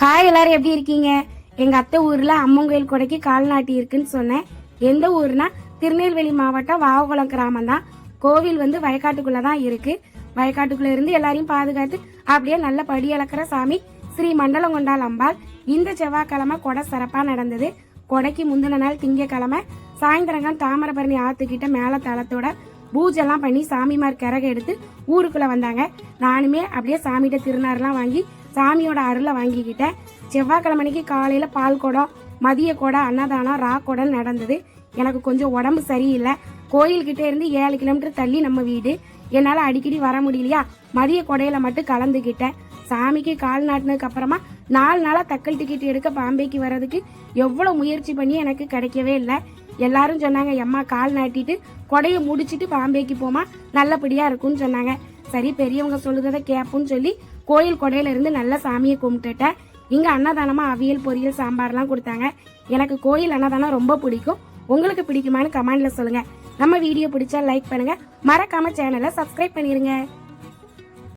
Hi எல்லாரும் எப்படி இருக்கீங்க? எங்க அத்தை ஊர்ல அம்மன் கோயில் கொடைக்கு கால்நாட்டி இருக்குன்னு சொன்னேன். எந்த ஊர்னா திருநெல்வேலி மாவட்டம் வாவகுளம் கிராமம் தான். கோவில் வந்து வயக்காட்டுக்குள்ள தான் இருக்கு. வயக்காட்டுக்குள்ள இருந்து எல்லாரையும் பாதுகாத்து அப்படியே நல்ல படி அளக்கிற சாமி ஸ்ரீ மண்டலம் கொண்டாள் அம்பாள். இந்த செவ்வாய்க்கிழமை கொடை சிறப்பா நடந்தது. கொடைக்கு முந்தின நாள் திங்கக்கிழமை சாயந்தரங்கம் தாமிரபரணி ஆத்துக்கிட்ட மேல தளத்தோட பூஜெல்லாம் பண்ணி சாமிமார் கிறக எடுத்து ஊருக்குள்ள வந்தாங்க. நானுமே அப்படியே சாமிகிட்ட திருநாறுலாம் வாங்கி சாமியோட அருளை வாங்கிக்கிட்டேன். செவ்வாய்க்கிழமைக்கு காலையில் பால் குடம் மதிய குடம் அன்னதானம் ரா குடம் நடந்தது. எனக்கு கொஞ்சம் உடம்பு சரியில்லை. கோயில்கிட்ட இருந்து ஏழு கிலோமீட்டர் தள்ளி நம்ம வீடு. என்னால் அடிக்கடி வர முடியலையா? மதிய கொடையில மட்டும் கலந்துக்கிட்டேன் சாமிக்கு கால் நாட்டினதுக்கு அப்புறமா நாலு நாளாக தக்கல் டிக்கெட் எடுக்க பாம்பேக்கு வர்றதுக்கு எவ்வளோ முயற்சி பண்ணி எனக்கு கிடைக்கவே இல்லை. எல்லாரும் சொன்னாங்க எம்மா கால் நாட்டிட்டு கொடையை முடிச்சிட்டு பாம்பேக்கு போமா நல்லபடியாக இருக்கும்னு சொன்னாங்க. சரி பெரியவங்க சொல்லுறதை கேட்போம்னு சொல்லி கோயில் கொடையில இருந்து நல்லா சாமியை கும்பிட்டுட்டேன் இங்க அன்னதானமா அவியல் பொரியல் சாம்பார்லாம் கொடுத்தாங்க. எனக்கு கோயில் அன்னதானம் ரொம்ப பிடிக்கும். உங்களுக்கு பிடிக்குமான்னு கமெண்ட்ல சொல்லுங்க. நம்ம வீடியோ பிடிச்சா லைக் பண்ணுங்க. மறக்காம சேனலை சப்ஸ்கிரைப் பண்ணிருங்க.